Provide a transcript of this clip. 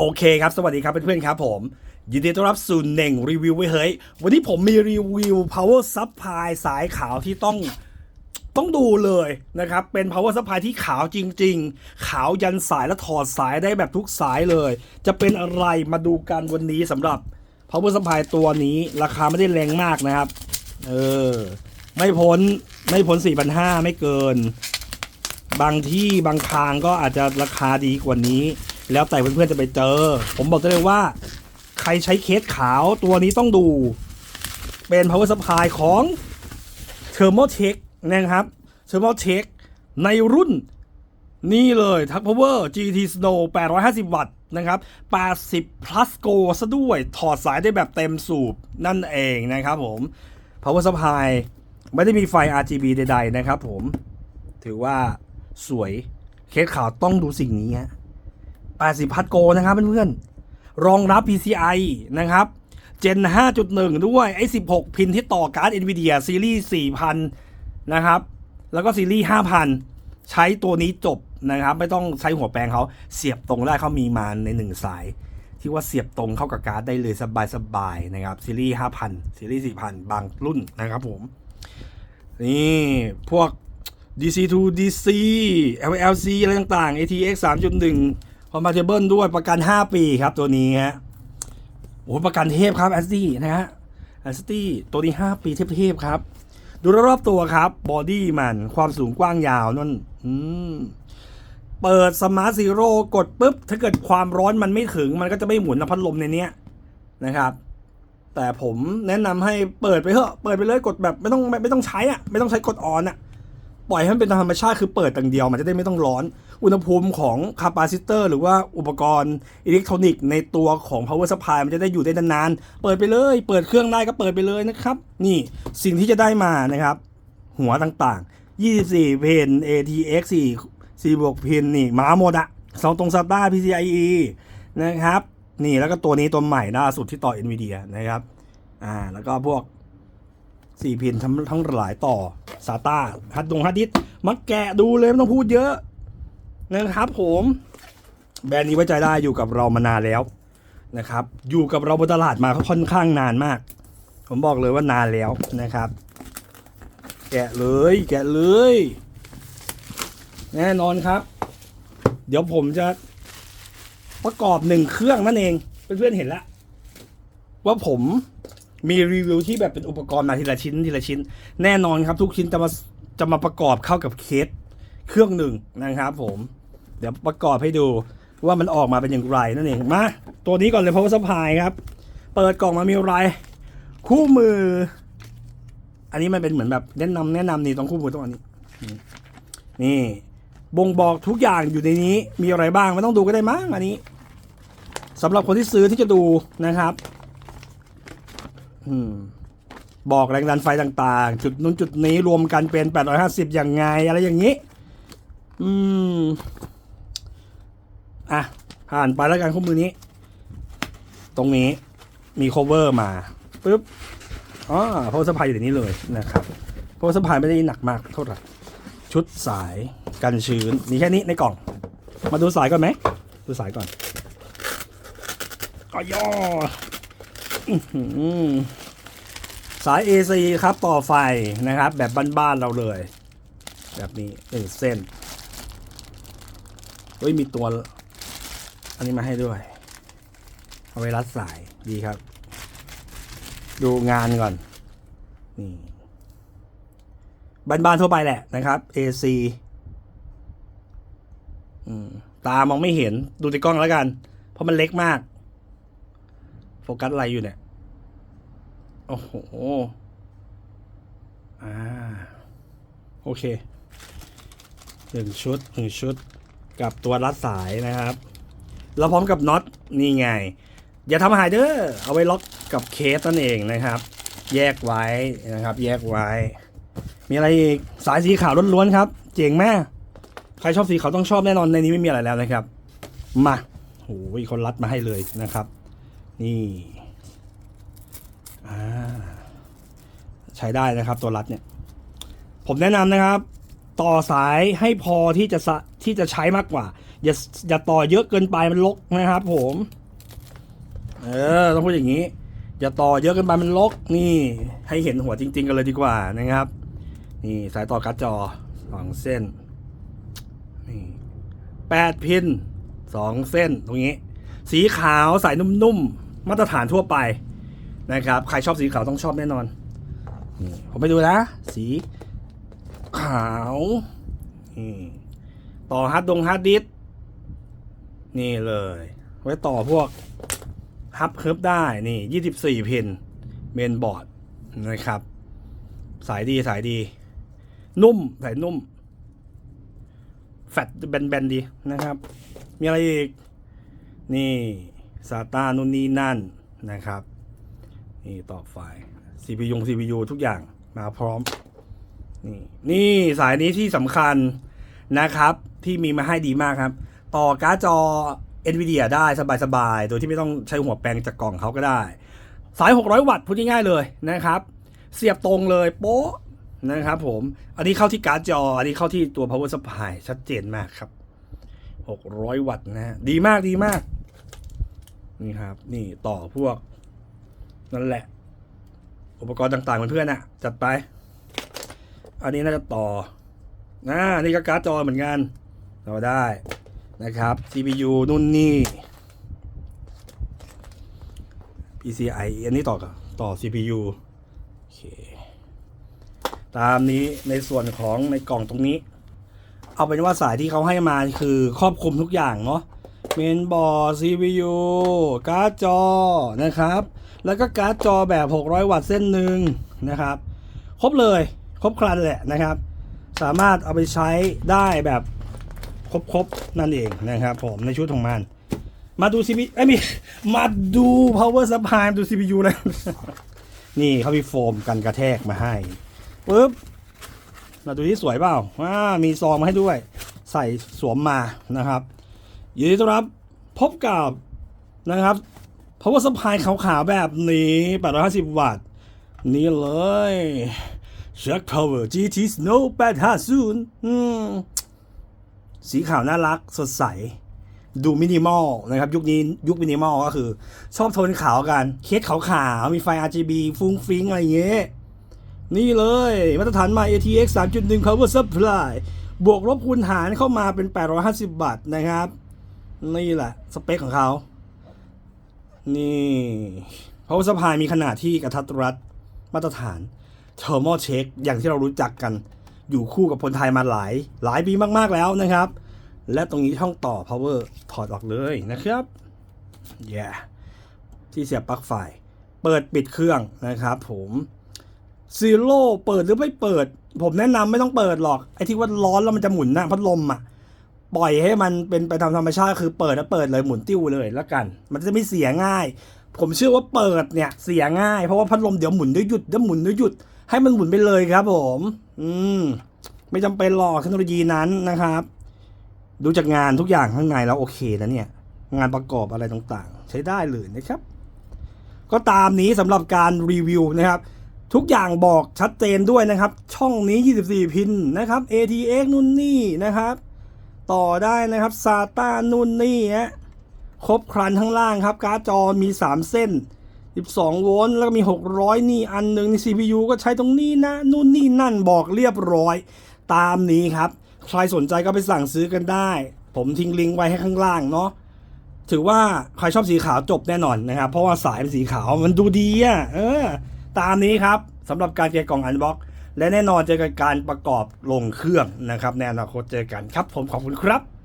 โอเคครับ สวัสดีครับเพื่อนๆครับผม ยินดีต้อนรับสู่เน่งรีวิวไว้เฮ้ย วันนี้ผมมีรีวิว power supply สายขาวที่ต้องต้องดูเลยนะครับ เป็น power supply ที่ขาวจริง ๆ ขาวยันสายและถอดสายได้แบบทุกสายเลย จะเป็นอะไรมาดูกันวันนี้สำหรับ power supply ตัวนี้ ราคาไม่ได้แรงมากนะครับ เออ ไม่พ้นไม่พ้น 4,500 ไม่เกิน บางที่บางทางก็อาจจะราคาดีกว่านี้ แล้วแต่เพื่อนๆจะไปเจอ ผมบอกได้เลยว่า ใครใช้เคสขาวตัวนี้ต้องดู เป็น power supply ของ Thermotech นะครับ Thermotech ในรุ่นนี่เลยทัก power GT Snow 850 วัตต์นะครับ80 plus go ซะด้วย ถอดสายได้แบบเต็มสูบนั่นเองนะครับผม power supply ไม่ได้มีไฟ RGB ใดๆนะครับผม ถือว่าสวย เคสขาวต้องดูสิ่งนี้ฮะ 80พัดโกนะครับเพื่อนๆ รองรับ PCI นะครับ Gen 5.1 ด้วย ไอ้ 16 พินที่ต่อการ์ด NVIDIA ซีรีส์4,000 นะครับ แล้วก็ซีรีส์5,000 ใช้ตัวนี้จบนะครับ ไม่ต้องใช้หัวแปลงเขาเสียบตรงได้เขามีมาในหนึ่งสาย ที่ว่าเสียบตรงเข้ากับการ์ดได้เลยสบายๆนะครับ ซีรีส์5,000 ซีรีส์4,000 บางรุ่นนะครับผม นี่พวก DC to DC LLC อะไรต่างๆ ATX 3.1 compatible ด้วยประกัน 5 ปีครับตัวนี้ฮะโอ้ประกันเทพครับ a s t นะฮะ a s t ตัวนี้ 5 ปีเทพๆครับ ดูรอบๆตัวครับบอดี้มันความสูงกว้างยาวนั่นอืมเปิดสมาร์ทซีโร่กดปุ๊บ ถ้าเกิดความร้อนมันไม่ถึง มันก็จะไม่หมุนนะพัดลมในเนี้ยนะครับ แต่ผมแนะนำให้เปิดไปเถอะเปิดไปเลยกดแบบไม่ต้องไม่ไม่ต้องใช้อะไม่ต้องใช้กดออนอะ ปล่อยให้มันเป็นธรรมชาติคือเปิดต่างเดียวมันจะได้ไม่ต้องร้อน อุณหภูมิของคาปาซิเตอร์หรือว่าอุปกรณ์อิเล็กทรอนิกส์ในตัวของ power supply มันจะได้อยู่ได้นานๆ เปิดไปเลย เปิดเครื่องได้ก็เปิดไปเลยนะครับ นี่สิ่งที่จะได้มานะครับ หัวต่างๆ 24 เพน ATX 4 4บวกเพนนี่มาหมดอะสองตรง SATA PCIe นะครับนี่แล้วก็ตัวนี้ตัวใหม่ล่าสุดที่ต่อ NVIDIA นะครับอ่าแล้วก็พวกสี่พินทั้งทั้งหลายต่อซาต้าฮัดดงฮัดดิสมาแกะดูเลยไม่ต้องพูดเยอะ นะครับผมแบรนด์นี้ไว้ใจได้อยู่กับเรามานานแล้วนะครับ อยู่กับเราบนตลาดมาค่อนข้างนานมาก ผมบอกเลยว่านานแล้วนะครับ แกะเลย แกะเลย แน่นอนครับ เดี๋ยวผมจะประกอบหนึ่งเครื่องนั่นเองเพื่อนๆเห็นแล้วว่าผมมีรีวิวที่แบบเป็นอุปกรณ์มาทีละชิ้นทีละชิ้น แน่นอนครับ ทุกชิ้นจะมาจะมาประกอบเข้ากับเคสเครื่องหนึ่งนะครับผม เดี๋ยวประกอบให้ดูว่ามันออกมาเป็นอย่างไรนั่นเองมาตัวนี้ก่อนเลย power supply ครับ เปิดกล่องมามีอะไร คู่มือ อันนี้มันเป็นเหมือนแบบแนะนำแนะนำนี่ต้องคู่มือต้องอันนี้ นี่บ่งบอกทุกอย่างอยู่ในนี้มีอะไรบ้างไม่ต้องดูก็ได้มั้งอันนี้สำหรับคนที่ซื้อที่จะดูนะครับ อืมบอกแรงดันไฟต่างๆ จุดนู้นจุดนี้รวมกันเป็น 850 อย่างไง อะไรอย่างนี้ อืม ผ่านไปแล้วกันข้อมือนี้ ตรงนี้มี cover มาปึ๊บอ๋อโพสพายอยู่ในนี้เลยนะครับโพสพายไม่ได้หนักมากเท่าไหร่ชุดสายกันชื้นมีแค่นี้ในกล่อง มาดูสายก่อนไหมดูสายก่อนก็ย่ออื้อหือสาย AC ครับต่อไฟนะครับ แบบบ้านๆเราเลย แบบนี้หนึ่งเส้นเฮ้ยมีตัว อันนี้มาให้ด้วย เอาไว้รัดสายดีครับ ดูงานก่อน นี่บ้านๆทั่วไปแหละนะครับ AC อืมตามองไม่เห็นดูในกล้องแล้วกัน เพราะมันเล็กมาก โฟกัสอะไรอยู่เนี่ย โอ้โหอ่าโอเคหนึ่งชุดหนึ่งชุดกับตัวรัดสายนะครับ แล้วพร้อมกับน็อตนี่ไง อย่าทำหายเด้อเอาไว้ล็อกกับเคสนั่นเองนะครับ แยกไว้นะครับ แยกไว้ มีอะไรอีกสายสีขาวล้วนๆครับ เจ๋งแม่ใครชอบสีขาวต้องชอบแน่นอนในนี้ไม่มีอะไรแล้วนะครับ มาโอ้ยคนรัดมาให้เลยนะครับ นี่อ่าใช้ได้นะครับตัวรัดเนี่ย ผมแนะนำนะครับ ต่อสายให้พอที่จะสะ ที่จะใช้มากกว่า อย่าอย่าต่อเยอะเกินไปมันลกนะครับ ผม เออต้องพูดอย่างนี้ อย่าต่อเยอะเกินไปมันลกนี่ ให้เห็นหัวจริง ๆ กันเลยดีกว่านะครับ นี่สายต่อการ์ดจอสองเส้นนี่แปดพินสองเส้นตรงนี้ สีขาวสายนุ่มๆมาตรฐานทั่วไปนะครับ ใครชอบสีขาวต้องชอบแน่นอนผมไปดูนะ สีขาวนี่ ต่อฮาร์ดดงฮาร์ดดิสก์นี่เลย ไว้ต่อพวกฮับเคิร์ฟได้นี่ยี่สิบสี่พินเมนบอร์ดนะครับ สายดีสายดี นุ่ม สายนุ่ม แฟตแบนๆดีนะครับ มีอะไรอีก นี่ซาตานู่นนี่นั่นนะครับ นี่ต่อไฟ CPU CPU ทุกอย่างมาพร้อม นี่นี่สายนี้ที่สำคัญนะครับ ที่มีมาให้ดีมากครับ ต่อการ์ดจอ NVIDIA ได้สบายๆ โดยที่ไม่ต้องใช้หัวแปลงจากกล่องเขาก็ได้ สาย 600 วัตต์พูดง่ายๆเลยนะครับ เสียบตรงเลยโป๊ะนะครับผม อันนี้เข้าที่การ์ดจอ อันนี้เข้าที่ตัว power supply ชัดเจนมากครับ 600 วัตต์นะฮะดีมากดีมาก นี่ครับ นี่ต่อพวก นั่นแหละ อุปกรณ์ต่างๆเพื่อนๆน่ะจัดไป อันนี้น่าจะต่อนะนี่ก็การ์ดจอเหมือนกัน ต่อได้นะครับ CPU นู่นนี่ PCI อันนี้ต่อกับต่อ CPU โอเคตามนี้ในส่วนของในกล่องตรงนี้ เอาเป็นว่าสายที่เขาให้มาคือครอบคลุมทุกอย่างเนาะเมนบอร์ด CPU การ์ดจอนะครับ แล้วก็การ์ดจอแบบ 600 วัตต์เส้นหนึ่งนะครับ ครบเลย ครบครันแหละนะครับ สามารถเอาไปใช้ได้แบบ ครบๆ นั่นเองนะครับผมในชุดของมัน มาดู CPU ไอ้ยมีมาดู power supply มาดู CPU เลยนี่เขามีโฟมกันกระแทกมาให้ปึ๊บมาดูที่สวยเปล่าอ่ามีซองมาให้ด้วย ใส่สวมมานะครับยินดีต้อนรับพบกับนะครับ power supply ขาวๆ แบบนี้ 850 วัตต์ นี่เลย Shark Power GT Snow 850อืม สีขาวน่ารักสดใส ดูมินิมอลนะครับยุคนี้ยุคมินิมอลก็คือ ชอบโทนขาวกัน เคสขาวๆมีไฟ RGB ฟุ้งฟิ้งอะไรเงี้ยนี่เลย มาตรฐานใหม่ ATX 3.1 Power Supply บวกลบคูณหารเข้ามาเป็น 850 บาทนะครับ นี่แหละ สเปคของเขา นี่ Power Supply มีขนาดที่กระทัดรัดมาตรฐาน Thermal Check อย่างที่เรารู้จักกัน อยู่คู่กับคนไทยมาหลายหลายปีมากๆแล้วนะครับ และตรงนี้ช่องต่อ power ถอดออกเลยนะครับ yeah ที่เสียบปลั๊กไฟ เปิดปิดเครื่องนะครับผมซีโร่เปิดหรือไม่เปิด ผมแนะนำไม่ต้องเปิดหรอกไอ้ที่ว่าร้อนแล้วมันจะหมุนนะพัดลมอะปล่อยให้มันเป็นไปตามธรรมชาติคือเปิดแล้วเปิดเลยหมุนติ้วเลยแล้วกัน มันจะไม่เสียง่าย ผมเชื่อว่าเปิดเนี่ยเสียง่ายเพราะว่าพัดลมเดี๋ยวหมุนเดี๋ยวหยุดเดี๋ยวหมุนเดี๋ยวหยุดให้มันหมุนไปเลยครับผม อืม ไม่จำเป็นหรอกเทคโนโลยีนั้นนะครับ ดูจากงานทุกอย่างข้างในแล้วโอเคนะเนี่ย งานประกอบอะไรต่างๆ ใช้ได้เลยนะครับ ก็ตามนี้สำหรับการรีวิวนะครับ ทุกอย่างบอกชัดเจนด้วยนะครับ ช่องนี้ 24 พินนะครับ ATX นู่นนี่นะครับ ต่อได้นะครับ SATA นู่นนี่ฮะครบครันข้างล่างครับ การ์ดจอมี 3 เส้น 12 โวลต์แล้วก็มี 600 นี่อันหนึ่งใน CPU ก็ใช้ตรงนี้นะนู่นนี่นั่นบอกเรียบร้อย ตามนี้ครับ ใครสนใจก็ไปสั่งซื้อกันได้ ผมทิ้งลิงก์ไว้ให้ข้างล่างเนาะถือว่าใครชอบสีขาวจบแน่นอนนะครับ เพราะว่าสายเป็นสีขาวมันดูดีอะเออ ตามนี้ครับสำหรับการแกะกล่องอันบ็อกและแน่นอนเจอกันการประกอบลงเครื่องนะครับในอนาคตเจอกันครับ ผมขอบคุณครับ